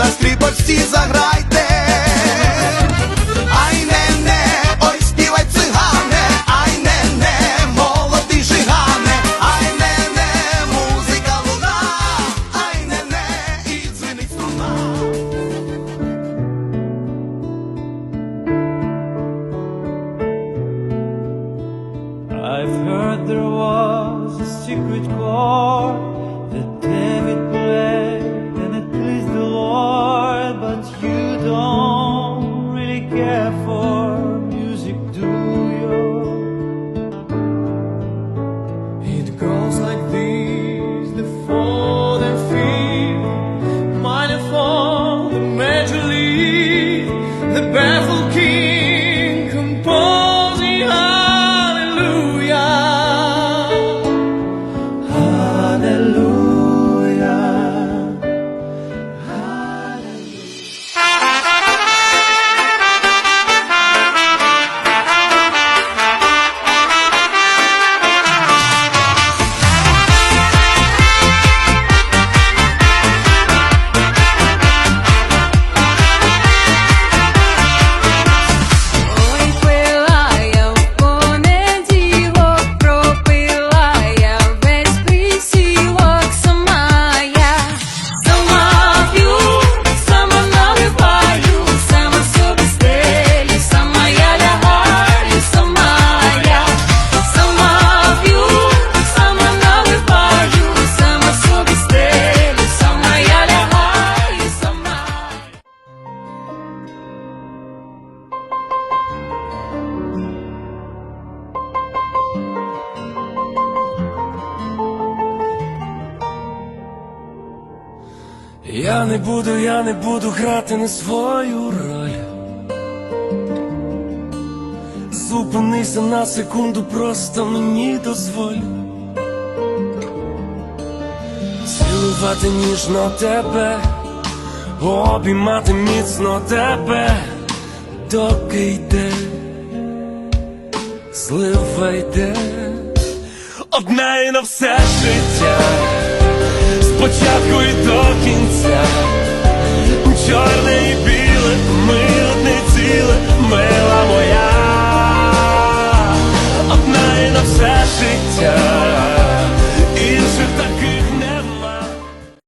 ой всі заграйте. Ай не ой співай цигане, ай не не, молодий жигане, ай не музика луна, ай не не, і. I've heard there was a secret chord with you. Я не буду, я не буду грати на свою роль. Зупинися на секунду, просто мені дозволь. Цілувати ніжно тебе, обіймати міцно тебе, доки йде, злива йде, одна і на все життя спочатку і до кінця, чорне і біле, ми одне ціле, мила моя, одна і на все життя,